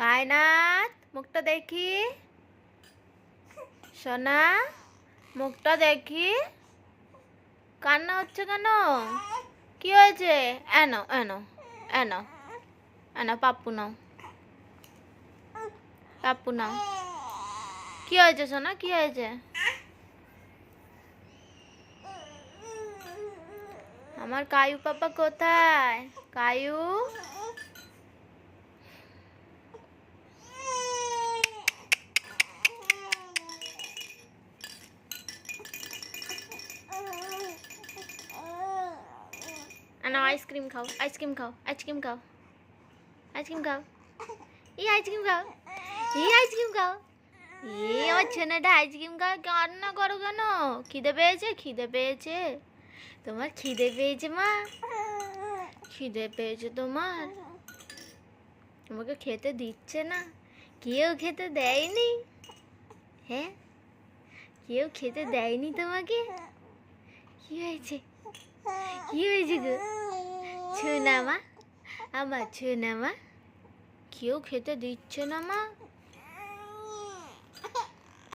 কায়নাথ, মুখটা দেখি। সোনা, মুখটা দেখি। কান্না হচ্ছে কেন? কি হয়েছে? এনো এনো এনো এনো, পাপ্পু নাও। পাপ্পু নাও। কি হয়েছে সোনা? কি হয়েছে? আমার কায়ু পাপা কোথায়? কায়ু? আনা আইসক্রিম খাও আইসক্রিম খাও আইসক্রিম খাও আইসক্রিম খাও। এই আইসক্রিম খাও, এই আইসক্রিম খাও। এই আমার ছেলেটা আইসক্রিম খাও কান্না করো কেন? খিদে পেয়েছে খিদে পেয়েছে। তোমার খিদে পেয়েছে মা। খিদে পেয়েছে তোমার। তোমাকে খেতে দিচ্ছে না। কেউ খেতে দেয়নি। হ্যাঁ? কেউ খেতে দেয়নি তোমাকে? কি হয়েছে? কি হয়েছে গো? ছুনা মা। আমার ছুনা মা। কেউ খেতে দিচ্ছে না মা।